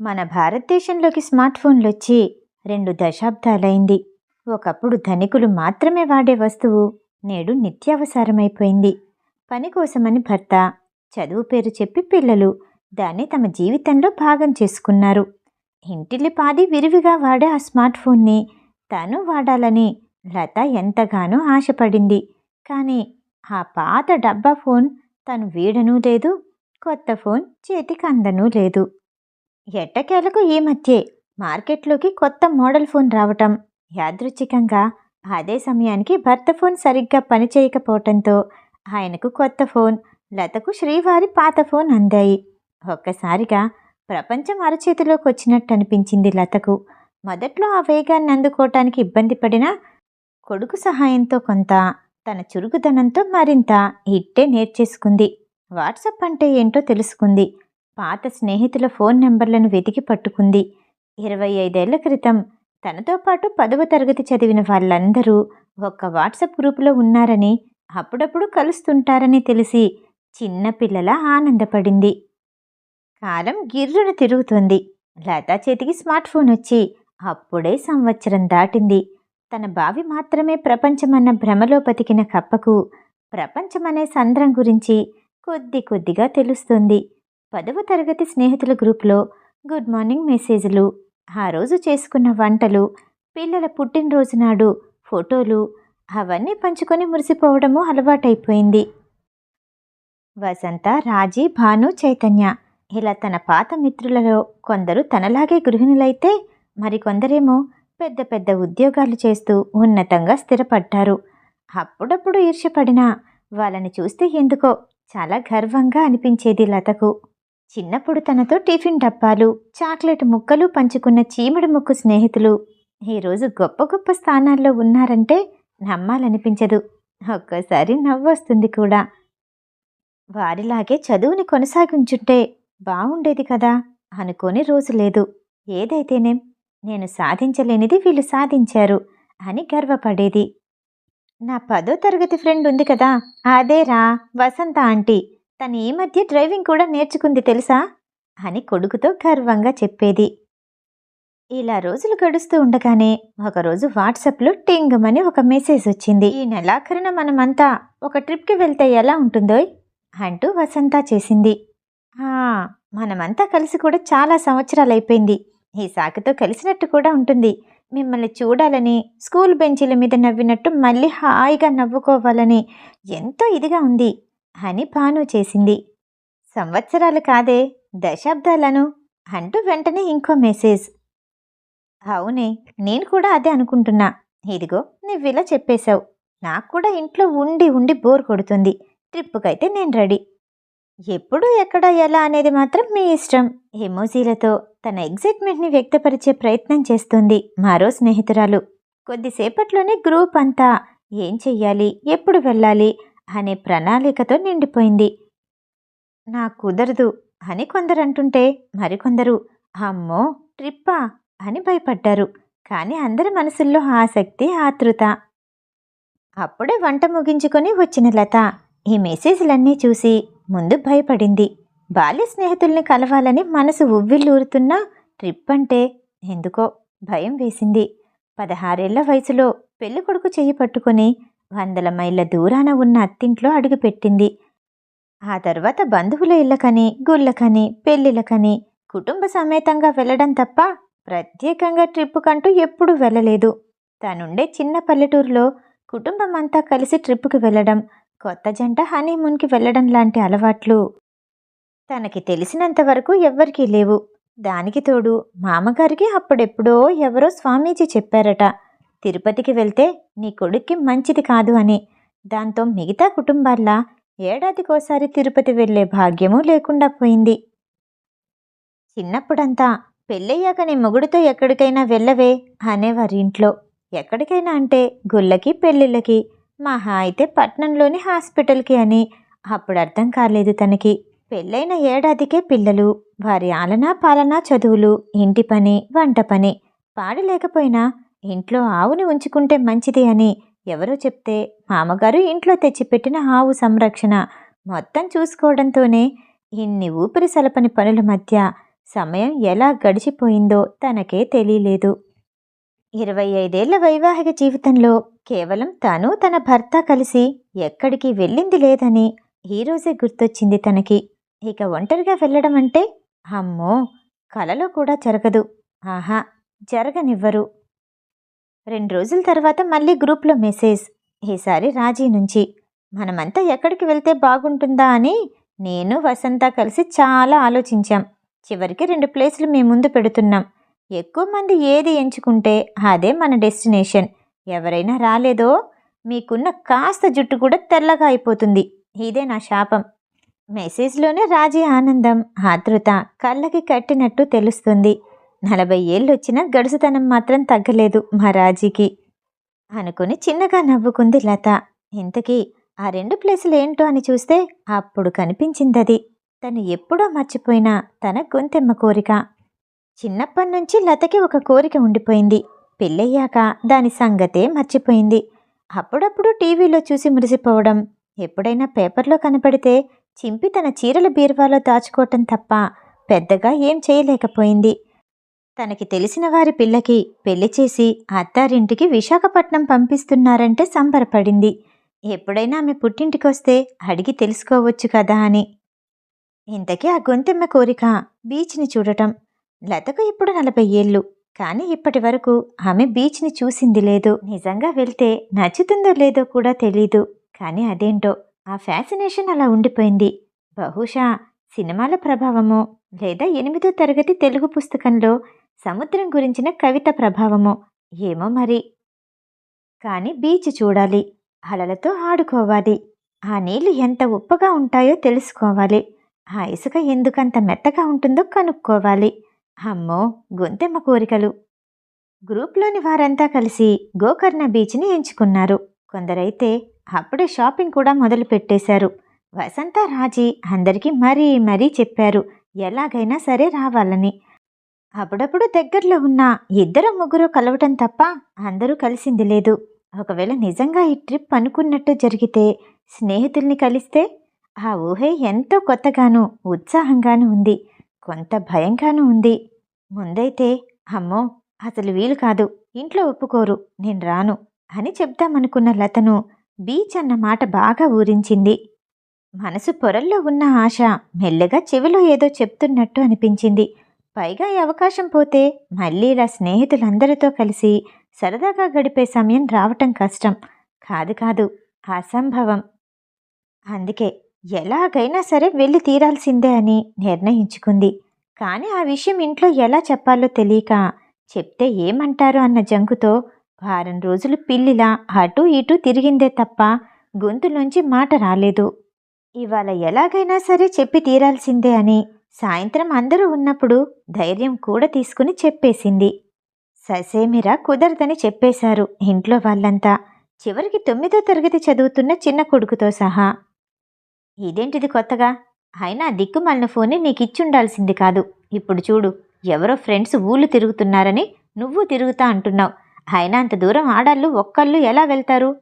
మన భారతదేశంలోకి స్మార్ట్ ఫోన్లు వచ్చి రెండు దశాబ్దాలైంది. ఒకప్పుడు ధనికులు మాత్రమే వాడే వస్తువు నేడు నిత్యావసరమైపోయింది. పని కోసమని భర్త చదువు పేరు చెప్పి పిల్లలు దాన్ని తమ జీవితంలో భాగం చేసుకున్నారు. ఇంటిల్లిపాది విరివిగా వాడే ఆ స్మార్ట్ ఫోన్ని తాను వాడాలని లత ఎంతగానో ఆశపడింది. కానీ ఆ పాత డబ్బా ఫోన్ తను వీడనూ లేదు కొత్త ఫోన్ చేతికి అందనూ లేదు. ఎట్టకేలకు ఈ మధ్యే మార్కెట్లోకి కొత్త మోడల్ ఫోన్ రావటం. యాదృచ్ఛికంగా అదే సమయానికి భర్త ఫోన్ సరిగ్గా పనిచేయకపోవటంతో ఆయనకు కొత్త ఫోన్ లతకు శ్రీవారి పాత ఫోన్ అందాయి. ఒక్కసారిగా ప్రపంచం అరచేతిలోకి వచ్చినట్టు అనిపించింది లతకు. మొదట్లో ఆ వేగాన్ని అందుకోవటానికి ఇబ్బంది పడినా కొడుకు సహాయంతో కొంత తన చురుకుదనంతో మరింత ఇట్టే నేర్చేసుకుంది. వాట్సప్ అంటే ఏంటో తెలుసుకుంది. పాత స్నేహితుల ఫోన్ నెంబర్లను వెతికి పట్టుకుంది. ఇరవై ఐదేళ్ళ క్రితం తనతో పాటు పదవ తరగతి చదివిన వాళ్ళందరూ ఒక్క వాట్సప్ గ్రూపులో ఉన్నారని అప్పుడప్పుడు కలుస్తుంటారని తెలిసి చిన్నపిల్లల ఆనందపడింది. కాలం గిర్రును తిరుగుతుంది. లతా చేతికి స్మార్ట్ ఫోన్ వచ్చి అప్పుడే సంవత్సరం దాటింది. తన బావి మాత్రమే ప్రపంచమన్న భ్రమలో బతికిన కప్పకు ప్రపంచమనే సంద్రం గురించి కొద్ది కొద్దిగా తెలుస్తుంది. పదవ తరగతి స్నేహితుల గ్రూప్లో గుడ్ మార్నింగ్ మెసేజ్లు. ఆ రోజు చేసుకున్న వంటలు పిల్లల పుట్టినరోజు నాడు ఫోటోలు అవన్నీ పంచుకొని మురిసిపోవడము అలవాటైపోయింది. వసంత రాజీ భాను చైతన్య ఇలా తన పాత మిత్రులలో కొందరు తనలాగే గృహిణులైతే మరికొందరేమో పెద్ద పెద్ద ఉద్యోగాలు చేస్తూ ఉన్నతంగా స్థిరపడ్డారు. అప్పుడప్పుడు ఈర్ష్యపడినా వాళ్ళని చూస్తే ఎందుకో చాలా గర్వంగా అనిపించేది లతకు. చిన్నప్పుడు తనతో టిఫిన్ డబ్బాలు చాక్లెట్ ముక్కలు పంచుకున్న చీమడి ముక్కు స్నేహితులు. ఈరోజు గొప్ప గొప్ప స్థానాల్లో ఉన్నారంటే నమ్మాలనిపించదు. ఒక్కోసారి నవ్వొస్తుంది కూడా. వారిలాగే చదువుని కొనసాగించుంటే బాగుండేది కదా? అనుకోని రోజు లేదు. ఏదైతేనేం నేను సాధించలేనిది వీళ్ళు సాధించారు అని గర్వపడేది. నా పదో తరగతి ఫ్రెండ్ ఉంది కదా? అదేరా వసంత ఆంటీ. తను ఈ మధ్య డ్రైవింగ్ కూడా నేర్చుకుంది తెలుసా? అని కొడుకుతో గర్వంగా చెప్పేది. ఇలా రోజులు గడుస్తూ ఉండగానే ఒకరోజు వాట్సాప్లో టింగమని ఒక మెసేజ్ వచ్చింది. ఈ నెలాఖరున మనమంతా ఒక ట్రిప్కి వెళ్తే ఎలా ఉంటుందోయ్? అంటూ వసంత చేసింది. "ఆ, మనమంతా కలిసి కూడా చాలా సంవత్సరాలు అయిపోయింది ఈ సాకుతో కలిసినట్టు కూడా ఉంటుంది. మిమ్మల్ని చూడాలని స్కూల్ బెంచీల మీద నవ్వినట్టు మళ్ళీ హాయిగా నవ్వుకోవాలని ఎంతో ఇదిగా ఉంది. అని భాను చేసింది. సంవత్సరాలు కాదే దశాబ్దాలను అంటూ వెంటనే ఇంకో మెసేజ్. అవునే నేను కూడా అదే అనుకుంటున్నా. ఇదిగో నువ్విలా చెప్పేశావు. నాకు కూడా ఇంట్లో ఉండి ఉండి బోర్ కొడుతుంది. ట్రిప్పుకైతే నేను రెడీ. ఎప్పుడు ఎక్కడ ఎలా అనేది మాత్రం మీ ఇష్టం. ఎమోజీలతో తన ఎగ్జైట్మెంట్ని వ్యక్తపరిచే ప్రయత్నం చేస్తుంది మరో స్నేహితురాలు. కొద్దిసేపట్లోనే గ్రూప్ అంతా ఏం చెయ్యాలి ఎప్పుడు వెళ్ళాలి అనే ప్రణాళికతో నిండిపోయింది. నా కుదరదు అని కొందరు అంటుంటే మరికొందరు అమ్మో ట్రిప్పా అని భయపడ్డారు. కానీ అందరి మనసుల్లో ఆసక్తి ఆతృత. అప్పుడే వంట ముగించుకొని వచ్చిన లత ఈ మెసేజ్లన్నీ చూసి ముందు భయపడింది. బాల్య స్నేహితుల్ని కలవాలని మనసు ఉవ్విళ్ళూరుతున్నా ట్రిప్ అంటే ఎందుకో భయం వేసింది. పదహారేళ్ళ వయసులో పెళ్ళికొడుకు చేయి చెయ్యి పట్టుకుని వందల మైళ్ళ దూరాన ఉన్న అత్తింట్లో అడుగుపెట్టింది. ఆ తర్వాత బంధువుల ఇళ్ళకని గుళ్ళకని పెళ్ళిళ్ళకని కుటుంబ సమేతంగా వెళ్ళడం తప్ప ప్రత్యేకంగా ట్రిప్పుకంటూ ఎప్పుడూ వెళ్ళలేదు. తనుండే చిన్న పల్లెటూరులో కుటుంబం అంతా కలిసి ట్రిప్పుకి వెళ్ళడం కొత్త జంట హనీమూన్కి వెళ్ళడం లాంటి అలవాట్లు తనకి తెలిసినంత వరకు ఎవ్వరికీ లేవు. దానికి తోడు మామగారికి అప్పుడెప్పుడో ఎవరో స్వామీజీ చెప్పారట తిరుపతికి వెళ్తే నీ కొడుక్కి మంచిది కాదు అని. దాంతో మిగతా కుటుంబాల్లా ఏడాదికోసారి తిరుపతి వెళ్ళే భాగ్యమూ లేకుండా పోయింది. చిన్నప్పుడంతా పెళ్ళయ్యాక నీ మొగుడితో ఎక్కడికైనా వెళ్ళవే అనేవారి ఇంట్లో. ఎక్కడికైనా అంటే గుళ్ళకి పెళ్ళిళ్ళకి మహా అయితే పట్నంలోని హాస్పిటల్కి అని. అప్పుడు అర్థం కాలేదు తనకి. పెళ్ళైన ఏడాదికే పిల్లలు వారి ఆలనా పాలనా చదువులు ఇంటి పని వంట పని. పాడలేకపోయినా ఇంట్లో ఆవుని ఉంచుకుంటే మంచిది అని ఎవరో చెప్తే మామగారు ఇంట్లో తెచ్చిపెట్టిన ఆవు సంరక్షణ మొత్తం చూసుకోవడంతోనే ఇన్ని ఊపిరి సలపని పనుల మధ్య సమయం ఎలా గడిచిపోయిందో తనకే తెలియలేదు. ఇరవై ఐదేళ్ళ వైవాహిక జీవితంలో కేవలం తను తన భర్త కలిసి ఎక్కడికి వెళ్ళింది లేదని ఈరోజే గుర్తొచ్చింది తనకి. ఇక ఒంటరిగా వెళ్ళడం అంటే అమ్మో! కలలో కూడా జరగదు. ఆహా! జరగనివ్వరు. రెండు రోజుల తర్వాత మళ్ళీ గ్రూప్లో మెసేజ్ ఈసారి రాజీ నుంచి. మనమంతా ఎక్కడికి వెళ్తే బాగుంటుందా అని నేను వసంత కలిసి చాలా ఆలోచించాం. చివరికి రెండు ప్లేసులు మీ ముందు పెడుతున్నాం. ఎక్కువ మంది ఏది ఎంచుకుంటే అదే మన డెస్టినేషన్. ఎవరైనా రాలేదో మీకున్న కాస్త జుట్టు కూడా తెల్లగా అయిపోతుంది. ఇదే నా శాపం. మెసేజ్లోనే రాజీ ఆనందం ఆతృత కళ్ళకి కట్టినట్టు తెలుస్తుంది. నలభై ఏళ్ళొచ్చినా గడుసుతనం మాత్రం తగ్గలేదు మా రాజీకి. అనుకుని చిన్నగా నవ్వుకుంది లత. ఇంతకీ ఆ రెండు ప్లేసులు ఏంటో అని చూస్తే అప్పుడు కనిపించిందది. తను ఎప్పుడో మర్చిపోయిన తన గొంతెమ్మ కోరిక. చిన్నప్పటి నుంచి లతకి ఒక కోరిక ఉండిపోయింది. పెళ్ళయ్యాక దాని సంగతే మర్చిపోయింది. అప్పుడప్పుడు టీవీలో చూసి మురిసిపోవడం ఎప్పుడైనా పేపర్లో కనపడితే చింపి తన చీరల బీరువాలో దాచుకోవటం తప్ప పెద్దగా ఏం చేయలేకపోయింది. తనకి తెలిసిన వారి పిల్లకి పెళ్ళి చేసి అత్తారింటికి విశాఖపట్నం పంపిస్తున్నారంటే సంబరపడింది. ఎప్పుడైనా ఆమె పుట్టింటికొస్తే అడిగి తెలుసుకోవచ్చు కదా అని. ఇంతకీ ఆ గొంతెమ్మ కోరిక బీచ్ని చూడటం లతకు ఇప్పుడు నలభై ఏళ్ళు. కానీ ఇప్పటి వరకు ఆమె బీచ్ని చూసింది లేదు. నిజంగా వెళ్తే నచ్చుతుందో లేదో కూడా తెలీదు. కానీ అదేంటో ఆ ఫ్యాసినేషన్ అలా ఉండిపోయింది. బహుశా సినిమాల ప్రభావమో లేదా ఎనిమిదో తరగతి తెలుగు పుస్తకంలో సముద్రం గురించిన కవిత ప్రభావమో ఏమో మరి. కానీ బీచ్ చూడాలి అలలతో ఆడుకోవాలి ఆ నీళ్ళు ఎంత ఉప్పగా ఉంటాయో తెలుసుకోవాలి ఆ ఇసుక ఎందుకంత మెత్తగా ఉంటుందో కనుక్కోవాలి. అమ్మో గొంతెమ్మ కోరికలు. గ్రూప్లోని వారంతా కలిసి గోకర్ణ బీచ్ని ఎంచుకున్నారు. కొందరైతే అప్పుడే షాపింగ్ కూడా మొదలు పెట్టేశారు. వసంత రాజీ అందరికీ మరీ మరీ చెప్పారు ఎలాగైనా సరే రావాలని. అప్పుడప్పుడు దగ్గరలో ఉన్న ఇద్దరు ముగ్గురు కలవటం తప్ప అందరూ కలిసింది లేదు. ఒకవేళ నిజంగా ఈ ట్రిప్ అనుకున్నట్టు జరిగితే స్నేహితుల్ని కలిస్తే ఆ ఊహే ఎంతో కొత్తగాను ఉత్సాహంగాను ఉంది. కొంత భయంగాను ఉంది. ముందైతే అమ్మో అసలు వీలు కాదు. ఇంట్లో ఒప్పుకోరు నేను రాను అని చెప్దామనుకున్న లతను బీచ్ అన్న మాట బాగా ఊరించింది. మనసు పొరల్లో ఉన్న ఆశ మెల్లగా చెవిలో ఏదో చెప్తున్నట్టు అనిపించింది. పైగా ఈ అవకాశం పోతే మళ్ళీ ఇలా స్నేహితులందరితో కలిసి సరదాగా గడిపే సమయం రావటం కష్టం. కాదు కాదు అసంభవం. అందుకే ఎలాగైనా సరే వెళ్ళి తీరాల్సిందే అని నిర్ణయించుకుంది. కానీ ఆ విషయం ఇంట్లో ఎలా చెప్పాలో తెలియక చెప్తే ఏమంటారు అన్న జంకుతో వారం రోజులు పిల్లిలా అటూ ఇటూ తిరిగిందే తప్ప గొంతులోంచి మాట రాలేదు. ఇవాళ ఎలాగైనా సరే చెప్పి తీరాల్సిందే అని సాయంత్రం అందరూ ఉన్నప్పుడు ధైర్యం కూడా తీసుకుని చెప్పేసింది. ససేమిరా కుదరదని చెప్పేశారు ఇంట్లో వాళ్ళంతా. చివరికి తొమ్మిదో తరగతి చదువుతున్న చిన్న కొడుకుతో సహా. ఇదేంటిది కొత్తగా? అయినా దిక్కుమాలిన ఫోన్ని నీకు ఇచ్చుండాల్సింది కాదు. ఇప్పుడు చూడు ఎవరో ఫ్రెండ్స్ ఊళ్ళు తిరుగుతున్నారని నువ్వు తిరుగుతా అంటున్నావు. అయినా అంత దూరం ఆడాళ్ళు ఒక్కళ్ళు ఎలా వెళ్తారు?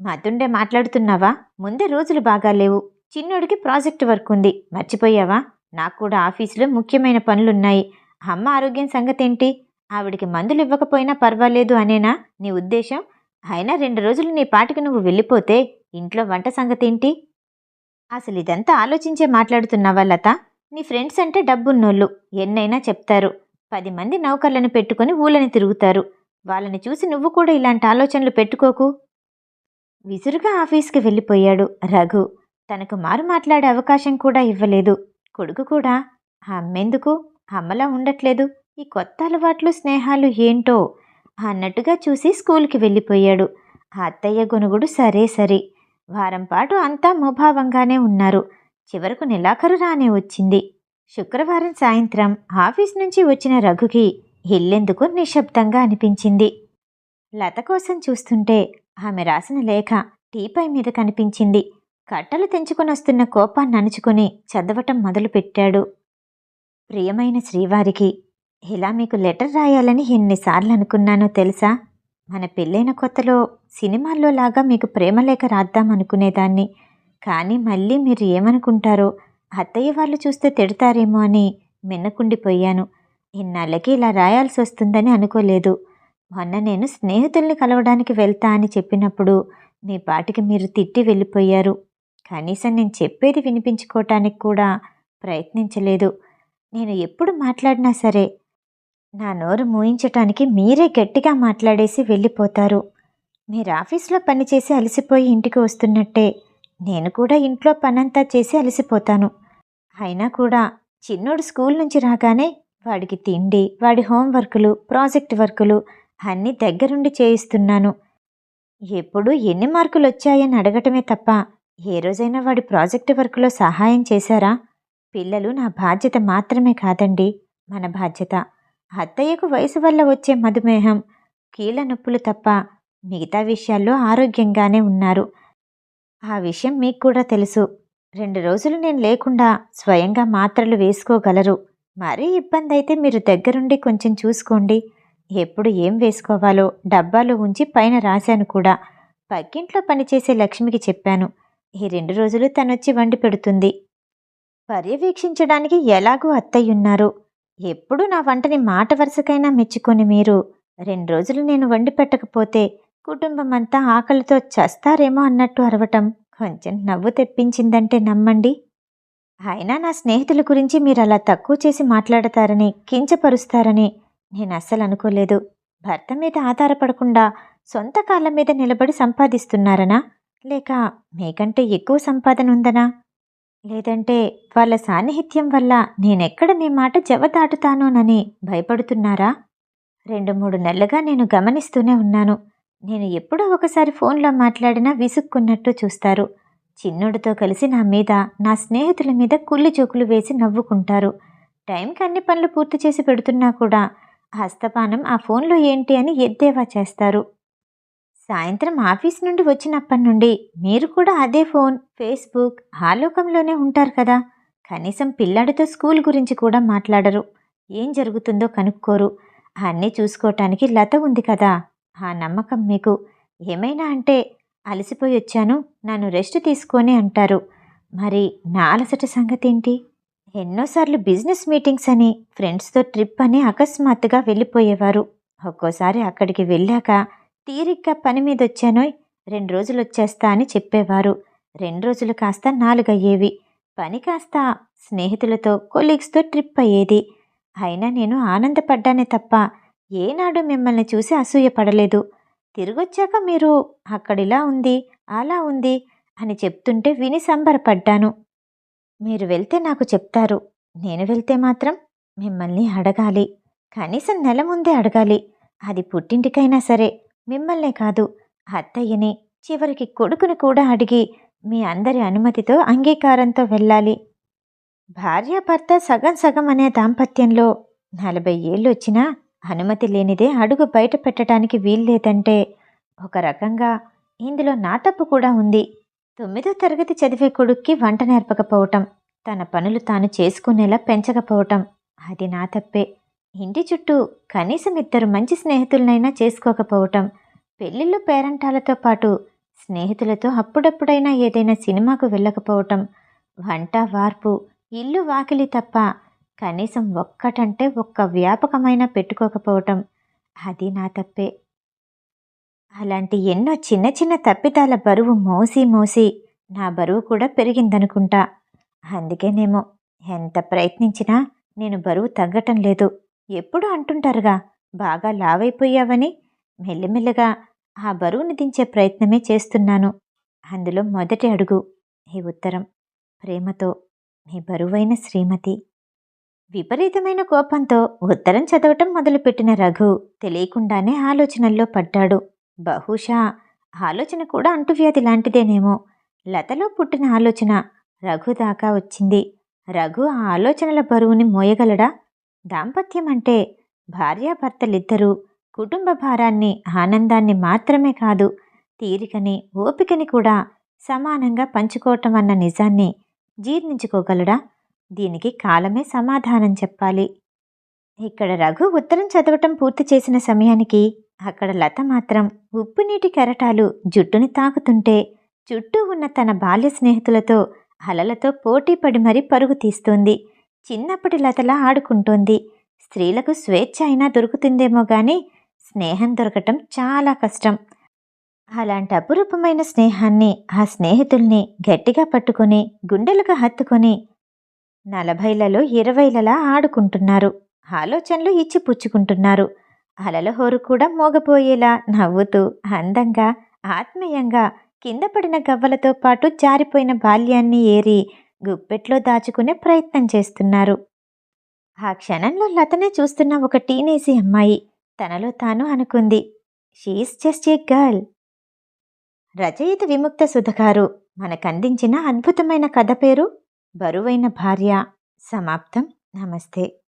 మతుండే మాట్లాడుతున్నావా? ముందే రోజులు బాగా లేవు చిన్నోడికి ప్రాజెక్ట్ వర్క్ ఉంది. మర్చిపోయావా? నాకు కూడా ఆఫీసులో ముఖ్యమైన పనులున్నాయి. అమ్మ ఆరోగ్యం సంగతేంటి? ఆవిడికి మందులు ఇవ్వకపోయినా పర్వాలేదు అనేనా నీ ఉద్దేశం? అయినా రెండు రోజులు నీ పాటికి నువ్వు వెళ్ళిపోతే ఇంట్లో వంట సంగతేంటి? అసలు ఇదంతా ఆలోచించే మాట్లాడుతున్నావా లత? నీ ఫ్రెండ్స్ అంటే డబ్బున్నోళ్ళు. ఎన్నైనా చెప్తారు. పది మంది నౌకర్లను పెట్టుకుని ఊళ్ళని తిరుగుతారు. వాళ్ళని చూసి నువ్వు కూడా ఇలాంటి ఆలోచనలు పెట్టుకోకు. విసురుగా ఆఫీస్కి వెళ్ళిపోయాడు రఘు. తనకు మారు మాట్లాడే అవకాశం కూడా ఇవ్వలేదు. కొడుకు కూడా అమ్మేందుకు? అమ్మలా ఉండట్లేదు. ఈ కొత్త అలవాట్లు స్నేహాలు ఏంటో? అన్నట్టుగా చూసి స్కూల్కి వెళ్ళిపోయాడు. ఆ అత్తయ్య గొనుగుడు సరే సరే. వారం పాటు అంతా ముభావంగానే ఉన్నారు. చివరకు నెలాఖరు రానే వచ్చింది. శుక్రవారం సాయంత్రం ఆఫీస్ నుంచి వచ్చిన రఘుకి ఇల్లెందుకు? నిశ్శబ్దంగా అనిపించింది. లత కోసం చూస్తుంటే ఆమె రాసిన లేఖ టీపై మీద కనిపించింది. కట్టలు తెంచుకొనొస్తున్న కోపాన్ని అణుచుకుని చదవటం మొదలుపెట్టాడు. ప్రియమైన శ్రీవారికి ఇలా మీకు లెటర్ రాయాలని ఎన్నిసార్లు అనుకున్నానో తెలుసా? మన పెళ్ళైన కొత్తలో సినిమాల్లో లాగా మీకు ప్రేమలేఖ రాద్దామనుకునేదాన్ని కానీ మళ్ళీ మీరు ఏమనుకుంటారో అత్తయ్య వాళ్ళు చూస్తే తిడతారేమో అని మిన్నకుండిపోయాను ఇన్నాళ్ళకి ఇలా రాయాల్సి వస్తుందని అనుకోలేదు. మొన్న నేను స్నేహితుల్ని కలవడానికి వెళ్తా అని చెప్పినప్పుడు మీ పాటికి మీరు తిట్టి వెళ్ళిపోయారు. కనీసం నేను చెప్పేది వినిపించుకోవటానికి కూడా ప్రయత్నించలేదు. నేను ఎప్పుడు మాట్లాడినా సరే నా నోరు మూయించటానికి మీరే గట్టిగా మాట్లాడేసి వెళ్ళిపోతారు. మీరు ఆఫీస్లో పనిచేసి అలసిపోయి ఇంటికి వస్తున్నట్టే నేను కూడా ఇంట్లో పనంతా చేసి అలసిపోతాను. అయినా కూడా చిన్నోడు స్కూల్ నుంచి రాగానే వాడికి తిండి వాడి హోంవర్కులు ప్రాజెక్ట్ వర్కులు అన్నీ దగ్గరుండి చేయిస్తున్నాను. ఎప్పుడు ఎన్ని మార్కులు వచ్చాయని అడగటమే తప్ప ఏ రోజైనా వాడి ప్రాజెక్ట్ వర్క్లో సహాయం చేశారా? పిల్లలు నా బాధ్యత మాత్రమే కాదండి మన బాధ్యత. అత్తయ్యకు వయసు వల్ల వచ్చే మధుమేహం కీళ్ళ నొప్పులు తప్ప మిగతా విషయాల్లో ఆరోగ్యంగానే ఉన్నారు. ఆ విషయం మీకు కూడా తెలుసు. రెండు రోజులు నేను లేకుండా స్వయంగా మాత్రలు వేసుకోగలరు. మరీ ఇబ్బంది అయితే మీరు దగ్గరుండి కొంచెం చూసుకోండి. ఎప్పుడు ఏం వేసుకోవాలో డబ్బాలో ఉంచి పైన రాశాను కూడా. పక్కింట్లో పనిచేసే లక్ష్మికి చెప్పాను. ఈ రెండు రోజులు తనొచ్చి వండి పెడుతుంది. పర్యవేక్షించడానికి ఎలాగూ అత్తయ్యున్నారు. ఎప్పుడు నా వంటని మాట వరుసకైనా మెచ్చుకొని మీరు. రెండు రోజులు నేను వండి పెట్టకపోతే కుటుంబం అంతా ఆకలితో చస్తారేమో అన్నట్టు అరవటం కొంచెం నవ్వు తెప్పించిందంటే నమ్మండి. అయినా నా స్నేహితుల గురించి మీరు అలా తక్కువ చేసి మాట్లాడతారని కించపరుస్తారని నేను అస్సలు అనుకోలేదు భర్త మీద ఆధారపడకుండా సొంత కాళ్ళ మీద నిలబడి సంపాదిస్తున్నారనా? లేక మీకంటే ఎక్కువ సంపాదన ఉందనా? లేదంటే వాళ్ళ సాన్నిహిత్యం వల్ల నేనెక్కడ మీ మాట జవ దాటుతానోనని భయపడుతున్నారా? రెండు మూడు నెలలుగా నేను గమనిస్తూనే ఉన్నాను. నేను ఎప్పుడో ఒకసారి ఫోన్లో మాట్లాడినా విసుక్కున్నట్టు చూస్తారు. చిన్నుడితో కలిసి నా మీద నా స్నేహితుల మీద కుళ్ళి జోకులు వేసి నవ్వుకుంటారు. టైంకి అన్ని పనులు పూర్తి చేసి పెడుతున్నా కూడా హస్తపానం ఆ ఫోన్లో ఏంటి అని ఎద్దేవా చేస్తారు. సాయంత్రం ఆఫీస్ నుండి వచ్చినప్పటి నుండి మీరు కూడా అదే ఫోన్ ఫేస్బుక్ ఆలోకంలోనే ఉంటారు కదా. కనీసం పిల్లాడితో స్కూల్ గురించి కూడా మాట్లాడరు. ఏం జరుగుతుందో కనుక్కోరు. అన్నీ చూసుకోవటానికి లత ఉంది కదా. ఆ నమ్మకం మీకు. ఏమైనా అంటే అలసిపోయి వచ్చాను నన్ను రెస్ట్ తీసుకొని అంటారు. మరి నా అలసట సంగతి ఏంటి? ఎన్నోసార్లు బిజినెస్ మీటింగ్స్ అని ఫ్రెండ్స్తో ట్రిప్ అని అకస్మాత్తుగా వెళ్ళిపోయేవారు. ఒక్కోసారి అక్కడికి వెళ్ళాక తీరిగ్గా పని మీద వచ్చానోయ్ రెండు రోజులు వచ్చేస్తా అని చెప్పేవారు. రెండు రోజులు కాస్త నాలుగయ్యేవి. పని కాస్త స్నేహితులతో కొలీగ్స్తో ట్రిప్ అయ్యేది అయినా నేను ఆనందపడ్డానే తప్ప ఏనాడు మిమ్మల్ని చూసి అసూయపడలేదు తిరిగొచ్చాక మీరు అక్కడిలా ఉంది అలా ఉంది అని చెప్తుంటే విని సంబరపడ్డాను. మీరు వెళ్తే నాకు చెప్తారు. నేను వెళ్తే మాత్రం మిమ్మల్ని అడగాలి. కనీసం నెల ముందే అడగాలి. అది పుట్టింటికైనా సరే మిమ్మల్నే కాదు అత్తయ్యని చివరికి కొడుకుని కూడా అడిగి మీ అందరి అనుమతితో అంగీకారంతో వెళ్ళాలి. భార్యాభర్త సగం సగం అనే దాంపత్యంలో నలభై ఏళ్ళు వచ్చినా అనుమతి లేనిదే అడుగు బయట పెట్టడానికి వీల్లేదంటే ఒక రకంగా ఇందులో నా తప్పు కూడా ఉంది. తొమ్మిదో తరగతి చదివే కొడుక్కి వంట నేర్పకపోవటం తన పనులు తాను చేసుకునేలా పెంచకపోవటం అది నా తప్పే. ఇంటి చుట్టూ కనీసం ఇద్దరు మంచి స్నేహితులనైనా చేసుకోకపోవటం పెళ్ళిళ్ళు పేరంటాలతో పాటు స్నేహితులతో అప్పుడప్పుడైనా ఏదైనా సినిమాకు వెళ్ళకపోవటం వంట వార్పు ఇల్లు వాకిలి తప్ప కనీసం ఒక్కటంటే ఒక్క వ్యాపకమైనా పెట్టుకోకపోవటం అది నా తప్పే. అలాంటి ఎన్నో చిన్న చిన్న తప్పిదాల బరువు మోసి మోసి నా బరువు కూడా పెరిగిందనుకుంటా. అందుకేనేమో ఎంత ప్రయత్నించినా నేను బరువు తగ్గటం లేదు. ఎప్పుడు అంటుంటారుగా బాగా లావైపోయావని. మెల్లిమెల్లగా ఆ బరువుని దించే ప్రయత్నమే చేస్తున్నాను. అందులో మొదటి అడుగు ఈ ఉత్తరం. ప్రేమతో మీ బరువైన శ్రీమతి. విపరీతమైన కోపంతో ఉత్తరం చదవటం మొదలుపెట్టిన రఘు తెలియకుండానే ఆలోచనల్లో పడ్డాడు. బహుశా ఆలోచన కూడా అంటువ్యాధి లాంటిదేనేమో. లతలో పుట్టిన ఆలోచన రఘు దాకా వచ్చింది. రఘు ఆ ఆలోచనల బరువుని మోయగలడా? దాంపత్యం అంటే భార్యాభర్తలిద్దరూ కుటుంబ భారాన్ని ఆనందాన్ని మాత్రమే కాదు తీరికని ఓపికని కూడా సమానంగా పంచుకోవటం అన్న నిజాన్ని జీర్ణించుకోగలడా? దీనికి కాలమే సమాధానం చెప్పాలి. ఇక్కడ రఘు ఉత్తరం చదవటం పూర్తి చేసిన సమయానికి అక్కడ లత మాత్రం ఉప్పు నీటి కెరటాలు జుట్టుని తాకుతుంటే చుట్టూ ఉన్న తన బాల్య స్నేహితులతో అలలతో పోటీ పడి మరీ పరుగు తీస్తోంది. చిన్నప్పటి లతలా ఆడుకుంటోంది. స్త్రీలకు స్వేచ్ఛ అయినా దొరుకుతుందేమో గాని స్నేహం దొరకటం చాలా కష్టం. అలాంటి అపురూపమైన స్నేహాన్ని ఆ స్నేహితుల్ని గట్టిగా పట్టుకొని గుండెలకు హత్తుకొని నలభైలలో ఇరవైలలా ఆడుకుంటున్నారు. ఆలోచనలు ఇచ్చి పుచ్చుకుంటున్నారు అలల హోరు కూడా మోగపోయేలా నవ్వుతూ అందంగా ఆత్మీయంగా కింద పడిన గవ్వలతో పాటు జారిపోయిన బాల్యాన్ని ఏరి గుప్పెట్లో దాచుకునే ప్రయత్నం చేస్తున్నారు. ఆ క్షణంలో లతనే చూస్తున్న ఒక టీనేజీ అమ్మాయి తనలో తాను అనుకుంది. షీఈస్ జస్ట్ ఏ గర్ల్ రచయిత విముక్త సుధగారు మనకందించిన అద్భుతమైన కథ పేరు బరువైన భార్య. సమాప్తం. నమస్తే.